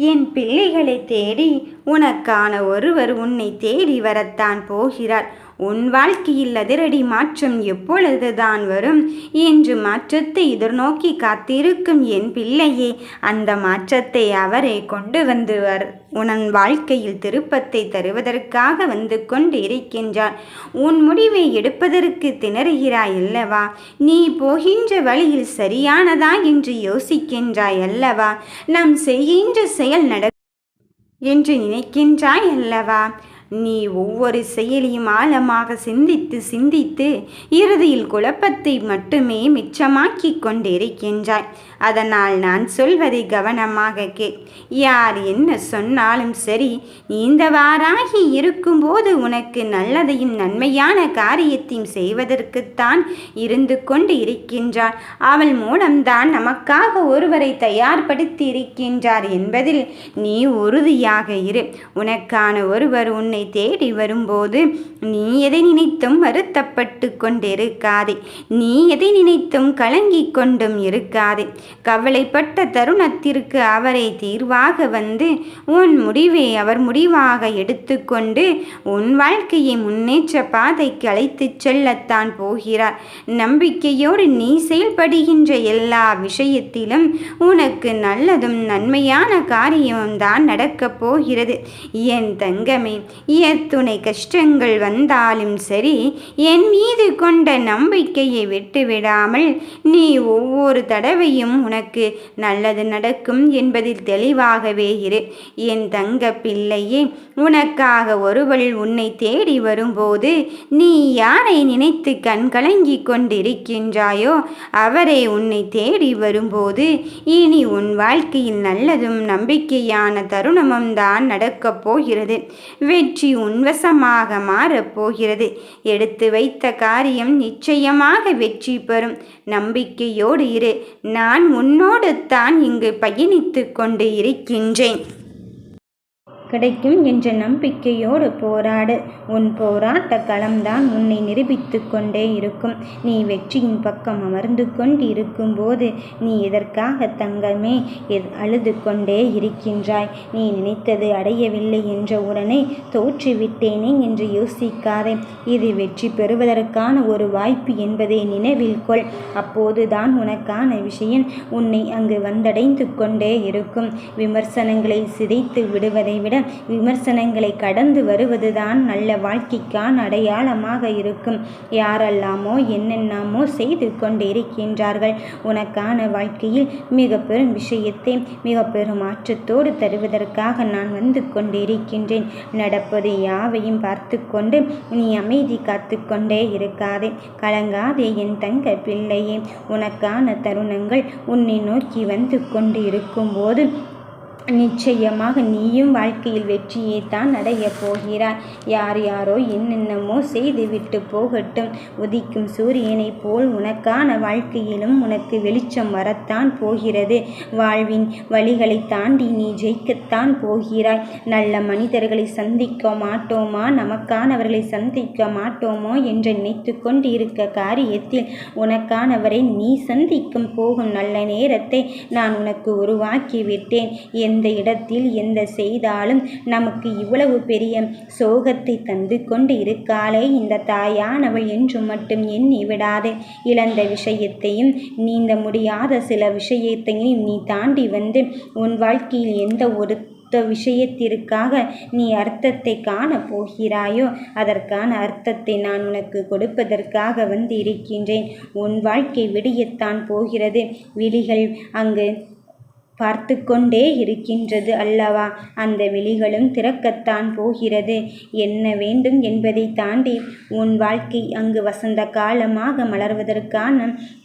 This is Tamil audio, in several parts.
என் பிள்ளைகளை தேடி உனக்கான ஒருவர் உன்னை தேடி வரத்தான் போகிறார். உன் வாழ்க்கையில் அதிரடி மாற்றம் எப்பொழுதுதான் வரும்? என்று மாற்றத்தை எதிர்நோக்கி காத்திருக்கும் என் பிள்ளையே அந்த மாற்றத்தை அவரே கொண்டு வந்து வர் உன் வாழ்க்கையில் திருப்பத்தை தருவதற்காக வந்து கொண்டு இருக்கின்றார் உன் முடிவை எடுப்பதற்கு திணறுகிறாய் அல்லவா? நீ போகின்ற வழியில் சரியானதா என்று யோசிக்கின்றாய் அல்லவா? நாம் செய்கின்ற செயல் நட என்று நினைக்கின்றாய் அல்லவா? நீ ஒவ்வொரு செயலையும் ஆழமாக சிந்தித்து சிந்தித்து இறுதியில் குழப்பத்தை மட்டுமே மிச்சமாக்கி கொண்டிருக்கின்றாய். அதனால் நான் சொல்வதை கவனமாக கே யார் என்ன சொன்னாலும் சரி நீந்தவாறாகி இருக்கும்போது உனக்கு நல்லதையும் நன்மையான காரியத்தையும் செய்வதற்குத்தான் இருந்து கொண்டு இருக்கின்றார் அவள் மூலம்தான் நமக்காக ஒருவரை தயார்படுத்தி இருக்கின்றார் என்பதில் நீ உறுதியாக இரு. உனக்கான ஒருவர் உன்னை தேடி வரும்போது நீ எதை நினைத்தும் வருத்தப்பட்டு கொண்டிருக்காதே. நீ எதை நினைத்தும் கலங்கிக் கொண்டும் இருக்காதே. கவலைப்பட்ட தருணத்திற்கு அவரை தீர்வாக வந்து உன் முடிவை அவர் முடிவாக எடுத்துக்கொண்டு உன் வாழ்க்கையை முன்னேற்ற பாதைக்கு அழைத்துச் செல்லத்தான் போகிறார். நம்பிக்கையோடு நீ செயல்படுகின்ற எல்லா விஷயத்திலும் உனக்கு நல்லதும் நன்மையான காரியமும் தான் நடக்கப் போகிறது. என் தங்கமே எத்துணை கஷ்டங்கள் வந்தாலும் சரி என் மீது கொண்ட நம்பிக்கையை விட்டுவிடாமல் நீ ஒவ்வொரு தடவையும் உனக்கு நல்லது நடக்கும் என்பதில் தெளிவாகவே இரு. என் தங்க பிள்ளையே உனக்காக ஒருவள் உன்னை தேடி வரும்போது நீ யாரை நினைத்து கண்கலங்கி கொண்டிருக்கின்றாயோ அவரே உன்னை தேடி வரும்போது இனி உன் வாழ்க்கையில் நல்லதும் நம்பிக்கையான தருணமும் தான் நடக்கப் போகிறது. வெற்றி உன்வசமாக மாறப்போகிறது எடுத்து வைத்த காரியம் நிச்சயமாக வெற்றி பெறும். நம்பிக்கையோடு இரு. நான் உன்னோடு தான் இங்கு பயணித்து கொண்டு இருக்கின்றேன். கிடைக்கும் என்ற நம்பிக்கையோடு போராடு. உன் போராட்ட களம்தான் உன்னை நிரூபித்து கொண்டே இருக்கும். நீ வெற்றியின் பக்கம் அமர்ந்து கொண்டு இருக்கும்போது நீ எதற்காக தங்கமே அழுது கொண்டே இருக்கின்றாய். நீ நினைத்தது அடையவில்லை என்ற உடனே தோற்றுவிட்டேனே என்று யோசிக்காதே. இது வெற்றி பெறுவதற்கான ஒரு வாய்ப்பு என்பதை நினைவில் கொள். அப்போதுதான் உனக்கான விஷயம் உன்னை அங்கு வந்தடைந்து கொண்டே இருக்கும். விமர்சனங்களை சிதைத்து விடுவதை விட விமர்சனங்களை கடந்து வருவதுதான் நல்ல வாழ்க்கைக்கான அடையாளமாக இருக்கும். யாரெல்லாமோ என்னென்னமோ செய்து கொண்டிருக்கின்றார்கள் உனக்கான வாழ்க்கையில் மிக பெரும் விஷயத்தை மிக பெரும் மாற்றத்தோடு தருவதற்காக நான் வந்து கொண்டிருக்கின்றேன். நடப்பது யாவையும் பார்த்து கொண்டு நீ அமைதி காத்து கொண்டே இருக்காதே. கலங்காதே என் தங்க பிள்ளையே. உனக்கான தருணங்கள் உன்னை நோக்கி வந்து கொண்டு இருக்கும்போது நிச்சயமாக நீயும் வாழ்க்கையில் வெற்றியை தான் அடையப் போகிறாய். யார் யாரோ என்னென்னமோ செய்துவிட்டு போகட்டும். உதிக்கும் சூரியனைப் போல் உனக்கான வாழ்க்கையிலும் உனக்கு வெளிச்சம் வரத்தான் போகிறது. வாழ்வின் வழிகளை தாண்டி நீ ஜெயிக்கத்தான் போகிறாய். நல்ல மனிதர்களை சந்திக்க மாட்டோமா? நமக்கானவர்களை சந்திக்க மாட்டோமோ என்று நினைத்து கொண்டு இருக்க காரியத்தில் உனக்கானவரை நீ சந்திக்கும் போகும் நல்ல நேரத்தை நான் உனக்கு உருவாக்கி விட்டேன் இந்த இடத்தில் எந்த செய்தாலும் நமக்கு இவ்வளவு பெரிய சோகத்தை தந்து கொண்டு இருக்காளே இந்த தாயானவள் என்று மட்டும் எண்ணி விடாதே. இழந்த விஷயத்தையும் நீந்த முடியாத சில விஷயத்தையும் நீ தாண்டி வந்து உன் வாழ்க்கையில் எந்த ஒரு விஷயத்திற்காக நீ அர்த்தத்தை காணப் போகிறாயோ அதற்கான அர்த்தத்தை நான் உனக்கு கொடுப்பதற்காக வந்து இருக்கின்றேன். உன் வாழ்க்கை விடியத்தான் போகிறது. விழிகள் அங்கு பார்த்து கொண்டே இருக்கின்றது அல்லவா? அந்த விழிகளும் திறக்கத்தான் போகிறது. என்ன வேண்டும் என்பதை தாண்டி உன் வாழ்க்கை அங்கு வசந்த காலமாக மலர்வதற்கான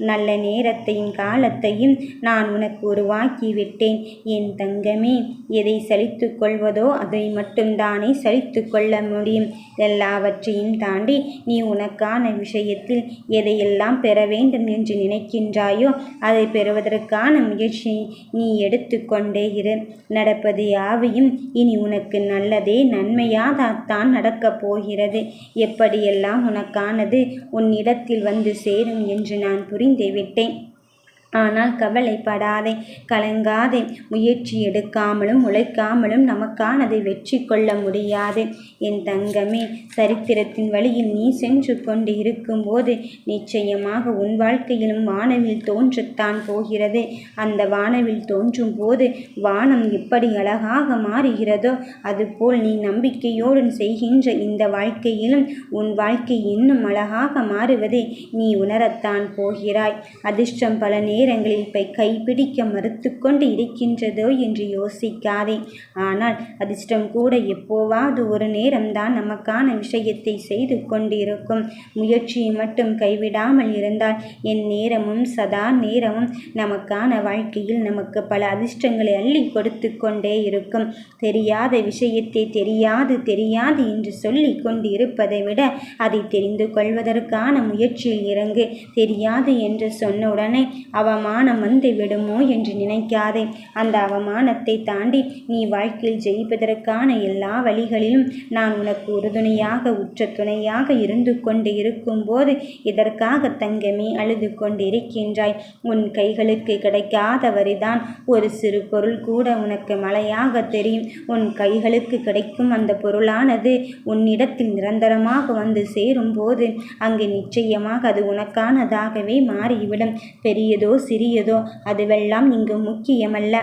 நல்ல நேரத்தையும் காலத்தையும் நான் உனக்கு உருவாக்கி விட்டேன் என் தங்கமே எதை சலித்து கொள்வதோ அதை மட்டும்தானே சலித்து கொள்ள முடியும். எல்லாவற்றையும் தாண்டி நீ உனக்கான விஷயத்தில் எதையெல்லாம் பெற வேண்டும் என்று நினைக்கின்றாயோ அதை பெறுவதற்கான முயற்சி நீ எடுத்துக்கொண்டே இரு நடப்பது யாவையும் இனி உனக்கு நல்லதே நன்மையாகத்தான் நடக்கப் போகிறது. எப்படியெல்லாம் உனக்கானது உன்னிடத்தில் வந்து சேரும் என்று நான் புரிந்து விட்டேன் ஆனால் கவலைப்படாதே கலங்காதே. முயற்சி எடுக்காமலும் உழைக்காமலும் நமக்கானதை வெற்றி கொள்ள முடியாது. என் தங்கமே சரித்திரத்தின் வழியில் நீ சென்று கொண்டு இருக்கும்போது நிச்சயமாக உன் வாழ்க்கையிலும் வானவில் தோன்றத்தான் போகிறது. அந்த வானவில் தோன்றும் போது வானம் எப்படி அழகாக மாறுகிறதோ அதுபோல் நீ நம்பிக்கையோடு செய்கின்ற இந்த வாழ்க்கையிலும் உன் வாழ்க்கை இன்னும் அழகாக மாறுவதை. நீ உணரத்தான் போகிறாய். அதிர்ஷ்டம் பல நேரம் நேரங்களில் போய் கைப்பிடிக்க மறுத்து கொண்டு இருக்கின்றதோ என்று யோசிக்காதே. ஆனால் அதிர்ஷ்டம் கூட எப்போவாவது ஒரு நேரம்தான் நமக்கான விஷயத்தை செய்து கொண்டிருக்கும். முயற்சியை மட்டும் கைவிடாமல் இருந்தால் என் நேரமும் சதா நேரமும் நமக்கான வாழ்க்கையில் நமக்கு பல அதிர்ஷ்டங்களை அள்ளி கொடுத்து கொண்டே இருக்கும். தெரியாத விஷயத்தை தெரியாது தெரியாது என்று சொல்லி கொண்டு இருப்பதை விட அதை தெரிந்து கொள்வதற்கான முயற்சியில் இறங்கு. தெரியாது என்று சொன்னவுடனே அவமானம் வந்து விடுமோ என்று நினைக்காதே. அந்த அவமானத்தை தாண்டி நீ வாழ்க்கையில் ஜெயிப்பதற்கான எல்லா வழிகளிலும் நான் உனக்கு உறுதுணையாக உற்ற துணையாக இருந்து கொண்டு இருக்கும்போது இதற்காக தங்கமே அழுது கொண்டிருக்கின்றாய்? உன் கைகளுக்கு கிடைக்காத வரிதான் ஒரு சிறு பொருள் கூட உனக்கு மழையாக தெரியும். உன் கைகளுக்கு கிடைக்கும் அந்த பொருளானது உன்னிடத்தில் நிரந்தரமாக வந்து சேரும்போது அங்கு நிச்சயமாக அது உனக்கானதாகவே மாறிவிடும். பெரியதோ சிறியதோ அதுவெல்லாம் இங்கு முக்கியமல்ல.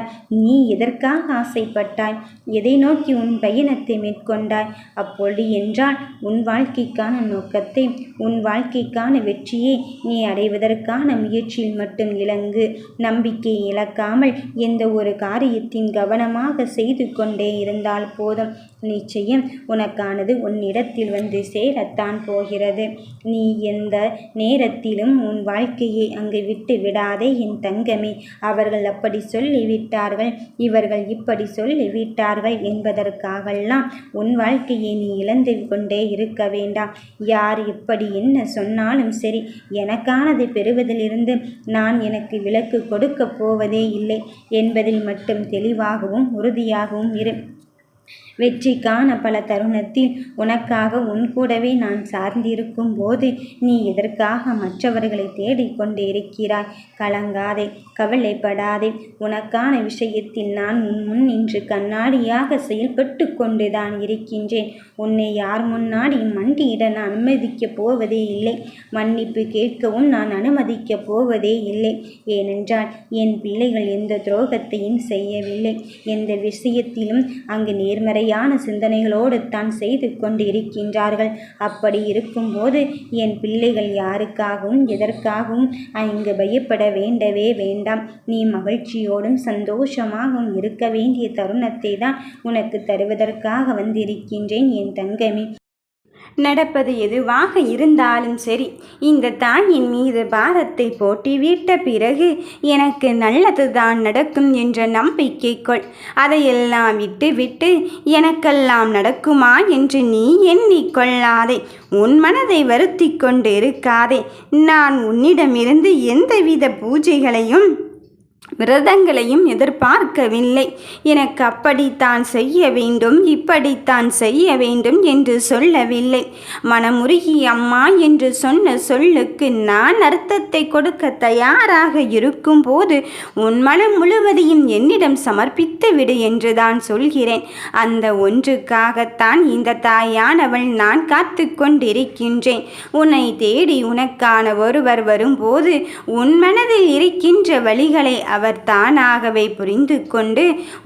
நீ எதற்காக ஆசைப்பட்டாய்? எதை நோக்கி உன் பயணத்தை மேற்கொண்டாய்? அப்பொழுது என்றால் உன் வாழ்க்கைக்கான நோக்கத்தை உன் வாழ்க்கைக்கான வெற்றியை நீ அடைவதற்கான முயற்சியில் மட்டும் இலங்கு. நம்பிக்கை இழக்காமல் எந்த ஒரு காரியத்தின் கவனமாக செய்து கொண்டே இருந்தால் போதும். நிச்சயம் உனக்கானது உன்னிடத்தில் வந்து சேரத்தான் போகிறது. நீ எந்த நேரத்திலும் உன் வாழ்க்கையை அங்கு விட்டு விடாதே என் தங்கமே. அவர்கள் அப்படி சொல்லிவிட்டார்கள். இவர்கள் இப்படி சொல்லிவிட்டார்கள் என்பதற்காகலாம் உன் வாழ்க்கையை நீ இழந்து கொண்டே இருக்க வேண்டாம். யார் எப்படி என்ன சொன்னாலும் சரி எனக்கானதை பெறுவதிலிருந்து நான் எனக்கு விலக்கு கொடுக்கப் போவதே இல்லை என்பதில் மட்டும் தெளிவாகவும் உறுதியாகவும் இரு. வெற்றிக்கான பல தருணத்தில் உனக்காக உன் கூடவே நான் சார்ந்திருக்கும் போது நீ எதற்காக மற்றவர்களை தேடிக்கொண்டு இருக்கிறாய் கலங்காதே கவலைப்படாதே. உனக்கான விஷயத்தில் நான் உன் முன் நின்று கண்ணாடியாக செயல்பட்டு கொண்டுதான் இருக்கின்றேன். உன்னை யார் முன்னாடி மண்டியிட நான் அனுமதிக்கப் போவதே இல்லை. மன்னிப்பு கேட்கவும் நான் அனுமதிக்கப் போவதே இல்லை. ஏனென்றால் என் பிள்ளைகள் எந்த துரோகத்தையும் செய்யவில்லை. எந்த விஷயத்திலும் அங்கு நேர் நேர்மறையான சிந்தனைகளோடு தான் செய்து கொண்டு இருக்கின்றார்கள் அப்படி இருக்கும்போது என் பிள்ளைகள் யாருக்காகவும் எதற்காகவும் இங்கு பயப்பட வேண்டவே வேண்டாம். நீ மகிழ்ச்சியோடும் சந்தோஷமாகவும் இருக்க வேண்டிய தருணத்தை தான் உனக்கு தருவதற்காக வந்திருக்கின்றேன் என் தங்கமே. நடப்பது எதுவாக இருந்தாலும் சரி இந்த தாயின் மீது பாரத்தை போட்டிவிட்ட பிறகு எனக்கு நல்லது தான் நடக்கும் என்ற நம்பிக்கை கொள். அதையெல்லாம் விட்டுவிட்டு எனக்கெல்லாம் நடக்குமா என்று நீ எண்ணிக்கொள்ளாதே உன் மனதை வருத்தி கொண்டு இருக்காதே நான் உன்னிடமிருந்து எந்தவித பூஜைகளையும் விரதங்களையும் எதிர்பார்க்கவில்லை. எனக்கு அப்படித்தான் செய்ய வேண்டும் இப்படித்தான் செய்ய வேண்டும் என்று சொல்லவில்லை. மனமுருகி அம்மா என்று சொன்ன சொல்லுக்கு நான் அர்த்தத்தை கொடுக்க தயாராக இருக்கும் போது உன் மனம் முழுவதையும் என்னிடம் சமர்ப்பித்து விடு என்றுதான் சொல்கிறேன். அந்த ஒன்றுக்காகத்தான் இந்த தாயானவள் நான் காத்து கொண்டிருக்கின்றேன். உன்னை தேடி உனக்கான ஒருவர் வரும்போது உன் மனதில் இருக்கின்ற வழிகளை அவர் தானாகவே புரிந்து கொண்டு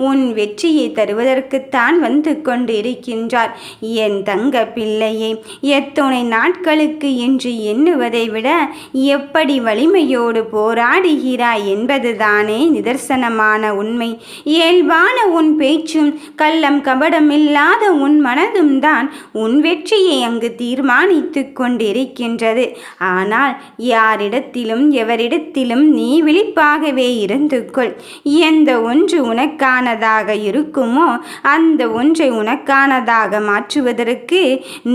உன் வெற்றியை தருவதற்குத்தான் வந்து கொண்டு இருக்கின்றார் என் தங்க பிள்ளையை எத்துணை நாட்களுக்கு என்று எண்ணுவதை விட எப்படி வலிமையோடு போராடுகிறாய் என்பதுதானே நிதர்சனமான உண்மை. இயல்பான உன் பேச்சும் கள்ளம் கபடமில்லாத உன் மனதும் தான் உன் வெற்றியை அங்கு தீர்மானித்து கொண்டிருக்கின்றது. ஆனால் யாரிடத்திலும் எவரிடத்திலும் நீ விழிப்பாகவே இரு. இருந்து கொள் எந்த ஒன்று உனக்கானதாக இருக்குமோ அந்த ஒன்றை உனக்கானதாக மாற்றுவதற்கு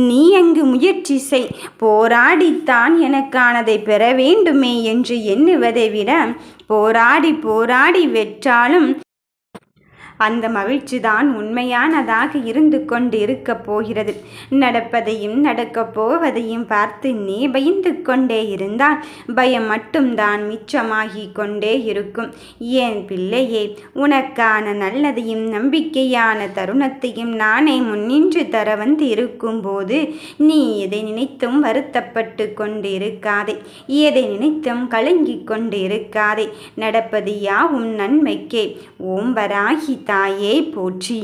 நீ அங்கு முயற்சி செய். போராடித்தான் எனக்கானதை பெற வேண்டுமே என்று எண்ணுவதை விட போராடி போராடி வெற்றாலும் அந்த மகிழ்ச்சி தான் உண்மையானதாக இருந்து கொண்டு இருக்கப் போகிறது. நடப்பதையும் நடக்கப் போவதையும் பார்த்து நீ பயந்து கொண்டே இருந்தால் பயம் மட்டும்தான் மிச்சமாகி கொண்டே இருக்கும். ஏன் பிள்ளையே உனக்கான நல்லதையும் நம்பிக்கையான தருணத்தையும் நானே முன்னின்று தர வந்து இருக்கும்போது நீ எதை நினைத்தும் வருத்தப்பட்டு கொண்டு இருக்காதே எதை நினைத்தும் கலங்கிக் கொண்டு இருக்காதே நடப்பது யாவும் நன்மைக்கே. ஓம்பராகி தாயே போற்றி.